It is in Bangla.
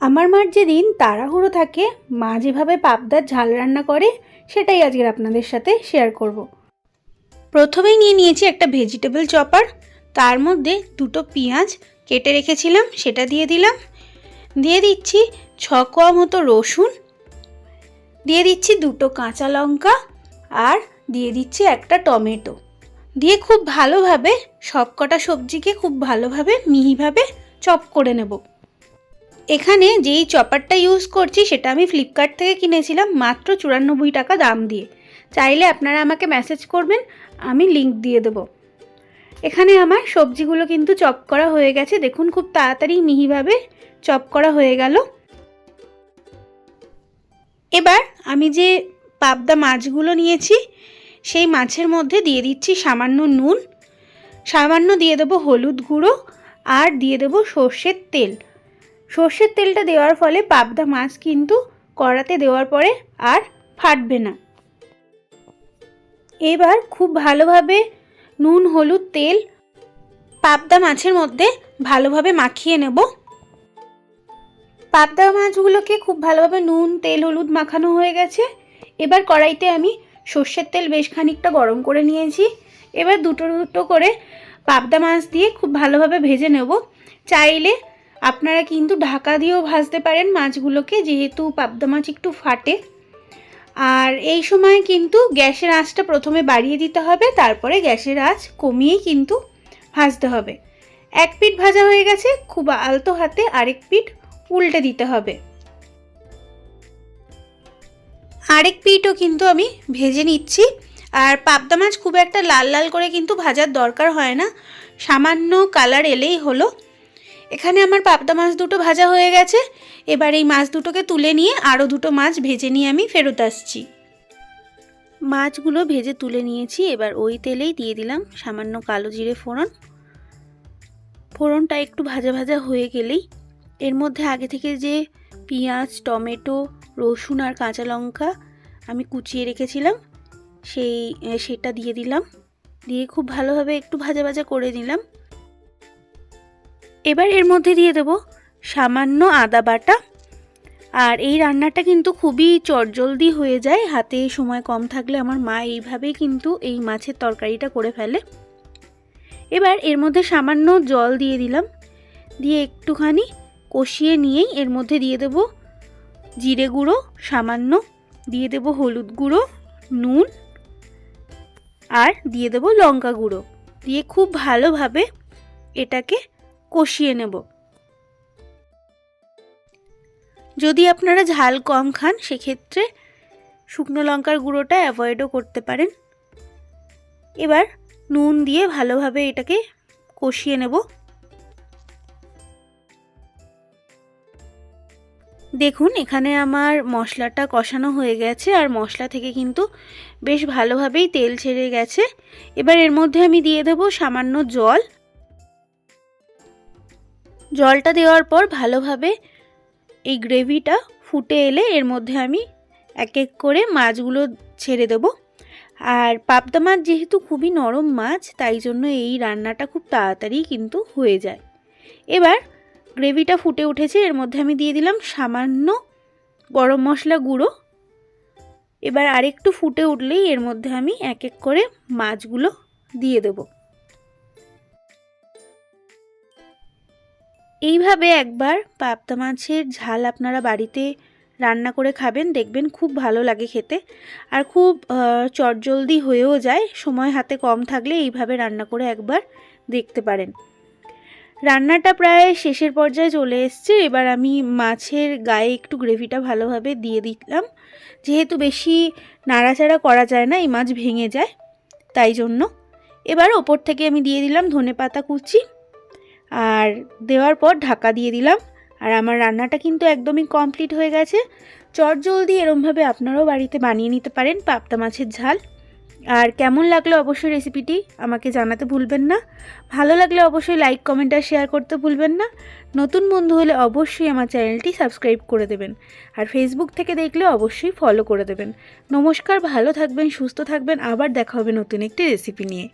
আমার মার যেদিন তাড়াহুড়ো থাকে, মা যেভাবে পাবদার ঝাল রান্না করে, সেটাই আজকের আপনাদের সাথে শেয়ার করব। প্রথমেই নিয়ে নিয়েছি একটা ভেজিটেবল চপার তার মধ্যে দুটো পেঁয়াজ কেটে রেখেছিলাম, সেটা দিয়ে দিলাম। দিয়ে দিচ্ছি ছ কোয়া মতো রসুন, দিয়ে দিচ্ছি দুটো কাঁচা লঙ্কা, আর দিয়ে দিচ্ছি একটা টমেটো। দিয়ে খুব ভালোভাবে সব কটা সবজিকে খুব ভালোভাবে, মিহিভাবে চপ করে নেব। এখানে যেই চপারটা ইউজ করছি সেটা আমি ফ্লিপকার্ট থেকে কিনেছিলাম মাত্র চুরানব্বই টাকা দাম দিয়ে। চাইলে আপনারা আমাকে মেসেজ করবেন, আমি লিংক দিয়ে দেবো। এখানে আমার সবজিগুলো কিন্তু চপ করা হয়ে গেছে। দেখুন খুব তাড়াতাড়ি মিহিভাবে চপ করা হয়ে গেল। এবার আমি যে পাবদা মাছগুলো নিয়েছি, সেই মাছের মধ্যে দিয়ে দিচ্ছি সামান্য নুন। সামান্য দিয়ে দেবো হলুদ গুঁড়ো আর দিয়ে দেবো সর্ষের তেল। সর্ষের তেলটা দেওয়ার ফলে পাবদা মাছ কিন্তু কড়াতে দেওয়ার পরে আর ফাটবে না। এবার খুব ভালোভাবে নুন, হলুদ, তেল পাবদা মাছের মধ্যে ভালোভাবে মাখিয়ে নেব। পাবদা মাছগুলোকে খুব ভালোভাবে নুন, তেল, হলুদ মাখানো হয়ে গেছে। এবার কড়াইতে আমি সর্ষের তেল বেশ খানিকটা গরম করে নিয়েছি। এবার দুটো দুটো করে পাবদা মাছ দিয়ে খুব ভালোভাবে ভেজে নেব। চাইলে আপনারা কিন্তু ঢাকা দিয়েও ভাজতে পারেন মাছগুলোকে, যেহেতু পাবদা মাছ একটু ফাটে। আর এই সময় কিন্তু গ্যাসের আঁচটা প্রথমে বাড়িয়ে দিতে হবে, তারপরে গ্যাসের আঁচ কমিয়েই কিন্তু ভাজতে হবে। এক পিঠ ভাজা হয়ে গেছে, খুব আলতো হাতে আরেক পিঠ উল্টে দিতে হবে। আরেক পিঠও কিন্তু আমি ভেজে নিচ্ছি। আর পাবদা মাছ খুব একটা লাল লাল করে কিন্তু ভাজার দরকার হয় না। সামান্য কালার এলেই হলো। এখানে আমার পাবদা মাছ দুটো ভাজা হয়ে গেছে। এবার এই মাছ দুটোকে তুলে নিয়ে আরও দুটো মাছ ভেজে নিয়ে আমি ফেরত আসছি। মাছগুলো ভেজে তুলে নিয়েছি, এবার ওই তেলেই দিয়ে দিলাম সামান্য কালো জিরে ফোড়ন। ফোড়নটা একটু ভাজা ভাজা হয়ে গেলেই এর মধ্যে আগে থেকে যে পেঁয়াজ, টমেটো, রসুন আর কাঁচা লঙ্কা আমি কুচিয়ে রেখেছিলাম, সেই, সেটা দিয়ে দিলাম। দিয়ে খুব ভালোভাবে একটু ভাজা ভাজা করে নিলাম। এবার এর মধ্যে দিয়ে দেব সামান্য আদা বাটা। আর এই রান্নাটা কিন্তু খুবই চটজলদি হয়ে যায়, হাতে সময় কম থাকলে আমার মা এইভাবেই কিন্তু এই মাছের তরকারিটা করে ফেলে। এবার এর মধ্যে সামান্য জল দিয়ে দিলাম, দিয়ে একটুখানি কষিয়ে নিয়েই এর মধ্যে দিয়ে দেব জিরে গুঁড়ো, সামান্য দিয়ে দেব হলুদ গুঁড়ো, নুন আর দিয়ে দেব লঙ্কা গুঁড়ো। দিয়ে খুব ভালোভাবে এটাকে কষিয়ে নেব। যদি আপনারা ঝাল কম খান, সেক্ষেত্রে শুকনো লঙ্কার গুঁড়োটা অ্যাভয়েডও করতে পারেন। এবার নুন দিয়ে ভালোভাবে এটাকে কষিয়ে নেব। দেখুন, এখানে আমার মশলাটা কষানো হয়ে গেছে, আর মশলা থেকে কিন্তু বেশ ভালোভাবেই তেল ছেড়ে গেছে। এবার এর মধ্যে আমি দিয়ে দেব সামান্য জল। জলটা দেওয়ার পর ভালোভাবে এই গ্রেভিটা ফুটে এলে এর মধ্যে আমি এক এক করে মাছগুলো ছেড়ে দেব। আর পাবদা মাছ যেহেতু খুবই নরম মাছ, তাই জন্য এই রান্নাটা খুব তাড়াতাড়ি কিন্তু হয়ে যায়। এবার গ্রেভিটা ফুটে উঠেছে, এর মধ্যে আমি দিয়ে দিলাম সামান্য গরম মশলা গুঁড়ো। এবার আরেকটু ফুটে উঠলেই এর মধ্যে আমি এক এক করে মাছগুলো দিয়ে দেবো। এইভাবে একবার পাবদা মাছের ঝাল আপনারা বাড়িতে রান্না করে খাবেন, দেখবেন খুব ভালো লাগে খেতে। আর খুব চটজলদি হয়েও যায়, সময় হাতে কম থাকলে এইভাবে রান্না করে একবার দেখতে পারেন। রান্নাটা প্রায় শেষের পর্যায়ে চলে এসছে, এবার আমি মাছের গায়ে একটু গ্রেভিটা ভালোভাবে দিয়ে দিলাম। যেহেতু বেশি নাড়াচাড়া করা যায় না, এই মাছ ভেঙে যায়, তাই জন্য। এবার ওপর থেকে আমি দিয়ে দিলাম ধনে পাতা কুচি। আর দেওয়ার পর ঢাকা দিয়ে দিলাম। আর আমার রান্নাটা কিন্তু একদমই কমপ্লিট হয়ে গেছে। চট জলদি এরমভাবে আপনারাও বাড়িতে বানিয়ে নিতে পারেন পাবদা মাছের ঝাল। আর কেমন লাগল অবশ্যই রেসিপিটি আমাকে জানাতে ভুলবেন না। ভালো লাগলে অবশ্যই লাইক কমেন্ট আর শেয়ার করতে ভুলবেন না। নতুন বন্ধু হলে অবশ্যই আমার চ্যানেলটি সাবস্ক্রাইব করে দেবেন। আর ফেসবুক থেকে দেখলে অবশ্যই ফলো করে দেবেন। নমস্কার, ভালো থাকবেন, সুস্থ থাকবেন। আবার দেখা হবে নতুন একটি রেসিপি নিয়ে।